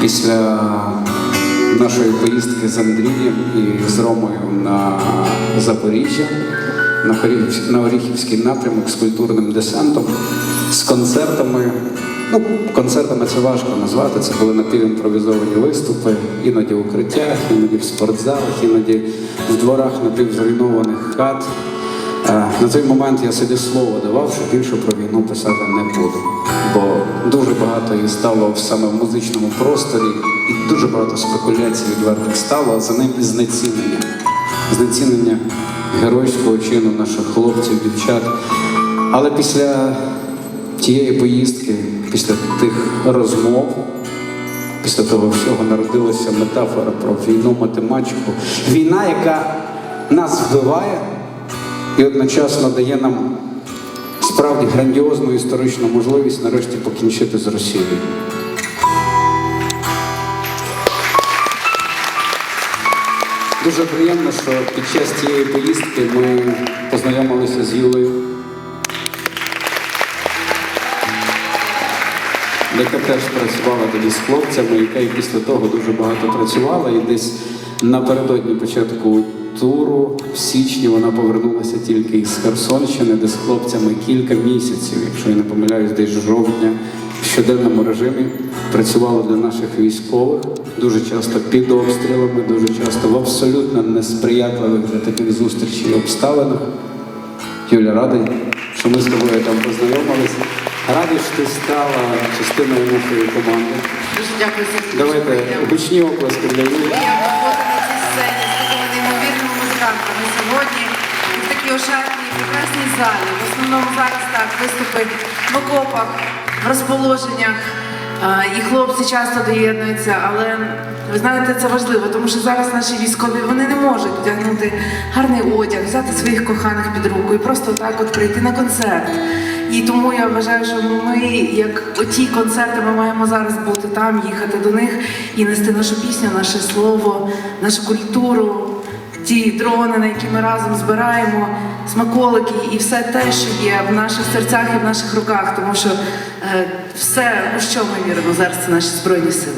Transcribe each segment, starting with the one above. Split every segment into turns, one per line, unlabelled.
після нашої поїздки з Андрієм і з Ромою на Запоріжжя, на Оріхів- на Оріхівський напрямок з культурним десантом, з концертами. Ну, концертами це важко назвати. Це були напівімпровізовані виступи, іноді в укриттях, іноді в спортзалах, іноді в дворах напівзруйнованих хат. Е, На той момент я собі слово давав, що більше про війну писати не буду. Бо дуже багато її стало саме в музичному просторі, і дуже багато спекуляцій відвертих стало, а за ним і знецінення. Знецінення геройського чину наших хлопців, дівчат. Але після тієї поїздки, після тих розмов, після того всього народилася метафора про війну математику. Війна, яка нас вбиває і одночасно дає нам справді грандіозну історичну можливість нарешті покінчити з Росією. Дуже приємно, що під час цієї поїздки ми познайомилися з Юлею, яка теж працювала тоді з хлопцями, яка і після того дуже багато працювала. І десь напередодні початку туру, в січні, вона повернулася тільки із Херсонщини, де з хлопцями кілька місяців, якщо я не помиляюсь, десь жовтня в щоденному режимі працювала для наших військових, дуже часто під обстрілами, дуже часто в абсолютно несприятливих для таких зустрічей обставинах. Юля, радий, що ми з тобою там познайомилися. Радий, що ти стала частиною нашої команди.
Дуже дякую за.
Давайте гучні оплески для Юлі.
Неймовірними музикантами сьогодні в такій ошатній прекрасній залі. В основному зараз так виступи в окопах, в розположеннях. І хлопці часто доєднуються, але ви знаєте, це важливо, тому що зараз наші військові вони не можуть вдягнути гарний одяг, взяти своїх коханих під руку і просто так от прийти на концерт. І тому я вважаю, що ми, як оті концерти, ми маємо зараз бути там, їхати до них і нести нашу пісню, наше слово, нашу культуру, ті дрони, на які ми разом збираємо, смаколики і все те, що є в наших серцях і в наших руках, тому що е, все, у що ми віримо зараз, це наші збройні сили.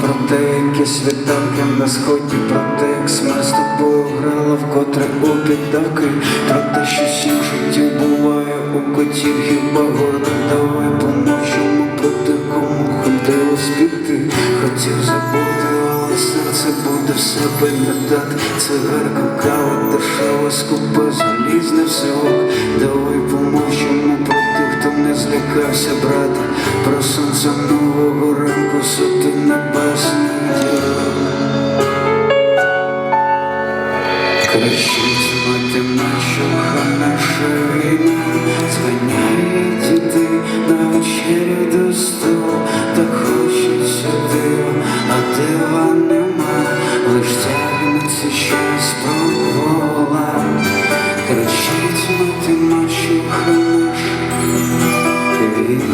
Про те, які світанки на сході, про те, як ми з тобою грала вкотре у піддавки, про те, що сім життів буває у котів хіба гордо. Давай те, кому хотілось хотів забути, але серце буде все пам'ятати. Цигарка, кава, дешева, скупа, залізне всього. Давай помовчимо про тих, хто не злякався брати, про сонце нового ранку, соти небесних діл. Кричить мати мачуха наша війна,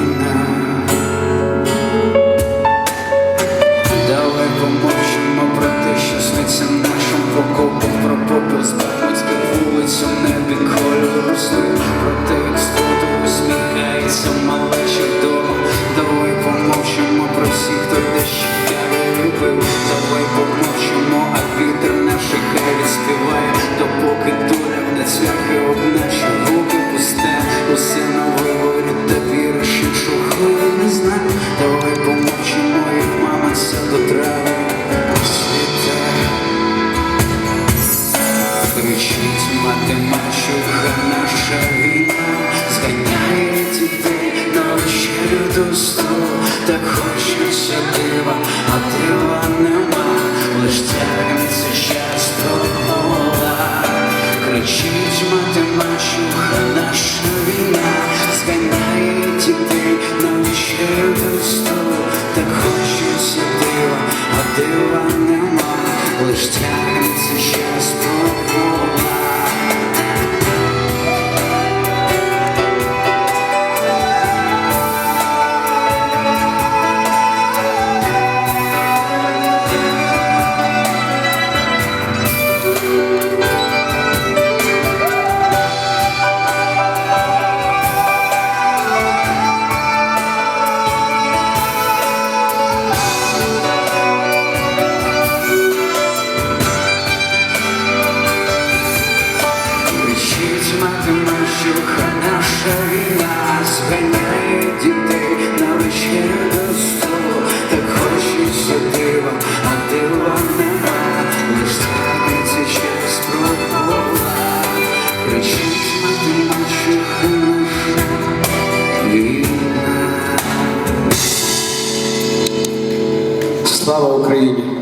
війна. Давай помовчимо про те, що сниться нашим покопом, про попіл у небі кольору сни, про усміхається малеча вдома. Давай помовчимо про всіх, хто дещо любив. Давай помовчимо, а вечерю до так хочеться дива, а дива нема, лиш тягнеться час провола. Кричить мати мачуха наша війна, зганяє дітей на вечерю до столу, так хочеться дива, а дива нема, лиш тягнеться Наша війна зганяє дітей на вечерю до столу, так хочеться дива, а дива нема, лиш тягнеться час пробула, кричить мати наших війна.
Слава Україні!